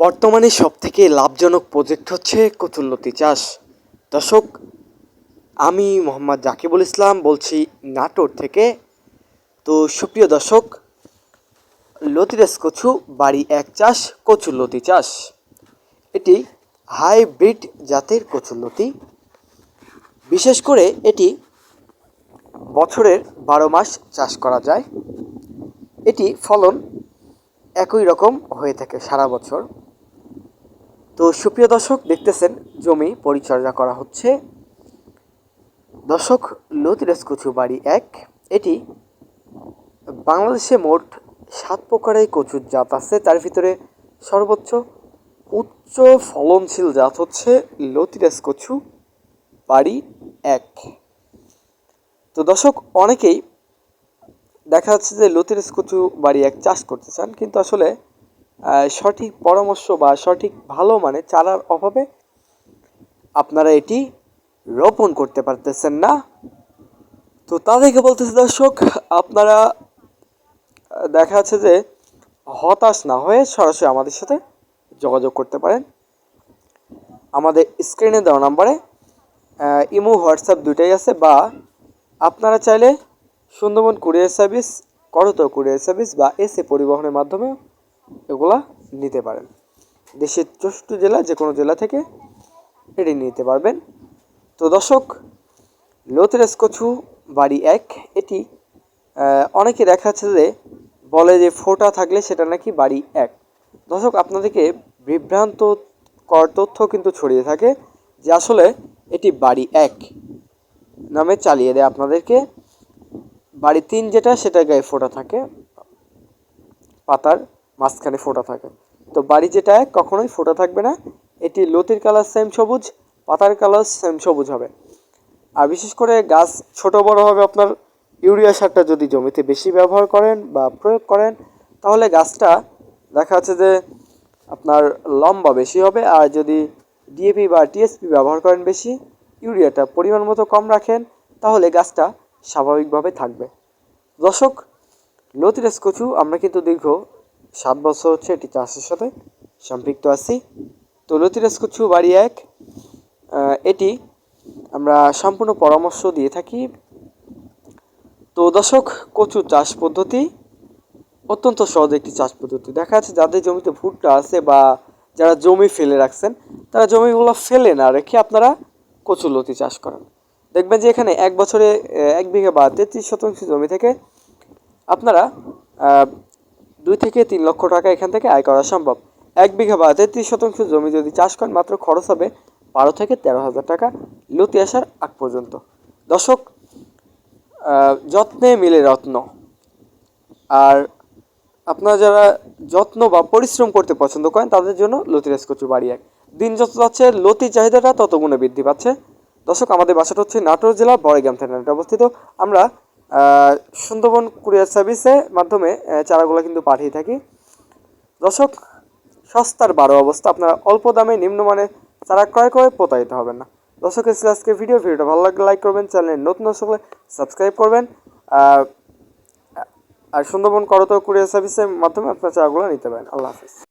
বর্তমানে সবথেকে লাভজনক প্রজেক্ট হচ্ছে কচুরলতি চাষ। দর্শক, আমি মোহাম্মদ জাকিবুল ইসলাম বলছি নাটোর থেকে। তো সুপ্রিয় দর্শক লতিরাস কচু, বাড়ি এক চাষ কচুরলতি চাষ। এটি হাইব্রিড জাতের কচুরলতি বিশেষ করে এটি বছরের বারো মাস চাষ করা যায়। এটি ফলন একই রকম হয়ে থাকে সারা বছর। তো সুপ্রিয় দর্শক, দেখতেছেন জমি পরিচর্যা করা হচ্ছে। দর্শক, লতিরাজ কচু বাড়ি এক। এটি বাংলাদেশে মোট সাত প্রকারের কচুর জাত আছে। তার ভিতরে সর্বোচ্চ উচ্চ ফলনশীল জাত হচ্ছে লতিরাজ কচু বাড়ি এক। তো দর্শক, অনেকেই দেখা যাচ্ছে যে লতিরাজ কচু বাড়ি এক চাষ করতে চান, কিন্তু আসলে সঠিক পরামর্শ বা সঠিক ভালো মানে চারার অভাবে আপনারা এটি রোপণ করতে পারতেছেন না। তো তাদেরকে বলতেছে দর্শক, আপনারা দেখা যাচ্ছে যে হতাশ না হয়ে সরাসরি আমাদের সাথে যোগাযোগ করতে পারেন। আমাদের স্ক্রিনে দেওয়া নাম্বারে ইমো, হোয়াটসঅ্যাপ দুটাই আছে বা আপনারা চাইলে সুন্দরবন কুরিয়ার সার্ভিস করতো কুরিয়ার সার্ভিস বা এসে পরিবহনের মাধ্যমে এগুলা নিতে পারেন। দেশের চৌষট্টি জেলা যে কোনো জেলা থেকে এটি নিতে পারবেন। তো দর্শক লোতেরাস কচু বাড়ি এক, এটি অনেকে দেখা যাচ্ছে যে বলে যে ফোটা থাকলে সেটা নাকি বাড়ি এক। দর্শক, আপনাদেরকে বিভ্রান্ত কর তথ্য কিন্তু ছড়িয়ে থাকে যে আসলে এটি বাড়ি এক নামে চালিয়ে দেয় আপনাদেরকে। বাড়ি তিন যেটা সেটা গায়ে ফোটা থাকে। পাতার মাঝখানে ফোটা থাকে। তো বাড়ি যেটা কখনোই ফোটা থাকবে না, এটি লতির কালার সেম সবুজ, পাতার কালার সেম সবুজ হবে। আর বিশেষ করে গাছ ছোট বড় হবে আপনার, ইউরিয়া সারটা যদি জমিতে বেশি ব্যবহার করেন বা প্রয়োগ করেন, তাহলে গাছটা দেখা যাচ্ছে যে আপনার লম্বা বেশি হবে। আর যদি ডিএপি বা টিএসপি ব্যবহার করেন বেশি, ইউরিয়াটা পরিমাণ মতো কম রাখেন, তাহলে গাছটা স্বাভাবিকভাবে থাকবে। দর্শক লতিরাজ কচু আমরা কিন্তু দীর্ঘ সাত বছর হচ্ছে, এটি চাষের সাথে সম্পৃক্ত আছি। তো লতিরাজ কচু বাড়ি এক এটি আমরা সম্পূর্ণ পরামর্শ দিয়ে থাকি। তো দর্শক কচু চাষ পদ্ধতি অত্যন্ত সহজ একটি চাষ পদ্ধতি। দেখা যাচ্ছে যাদের জমিতে ভুট্টা আছে বা যারা জমি ফেলে রাখছেন, তারা জমিগুলো ফেলে না রেখে আপনারা কচু লতি চাষ করেন। দেখবেন যে এখানে এক বছরে এক বিঘা বা তেত্রিশ শতাংশ জমি থেকে আপনারা দুই থেকে তিন লক্ষ টাকা এখান থেকে আয় করা সম্ভব। এক বিঘা বা তেত্রিশ শতাংশ জমি যদি চাষ করেন, মাত্র খরচ হবে বারো থেকে তেরো হাজার টাকা লতি আসার আগ পর্যন্ত। দর্শক যত্নে মিলে রত্ন। আর আপনারা যারা যত্ন বা পরিশ্রম করতে পছন্দ করেন, তাদের জন্য লতিরাজ কচু বাড়ি এক। দিন যত যাচ্ছে, লতির চাহিদাটা তত গুণে বৃদ্ধি পাচ্ছে। দর্শক, আমাদের বাসাটা হচ্ছে নাটোর জেলা বড়গ্রাম থানাতে অবস্থিত। আমরা সুন্দরবন কুরিয়ার সার্ভিসের মাধ্যমে চারাগুলো কিন্তু পাঠিয়ে থাকি। দর্শক, সস্তার বারো অবস্থা। আপনারা অল্প দামে নিম্নমানের চারা ক্রয় করে প্রতারিত হবেন না। দর্শক, এই ছিল আজকের ভিডিও ভিডিওটা ভালো লাগলে লাইক করবেন চ্যানেলে নতুন হলে সাবস্ক্রাইব করবেন। আর সুন্দরবন করত কুরিয়ার সার্ভিসের মাধ্যমে আপনার চারাগুলো নিতে পারেন। আল্লাহ হাফিজ।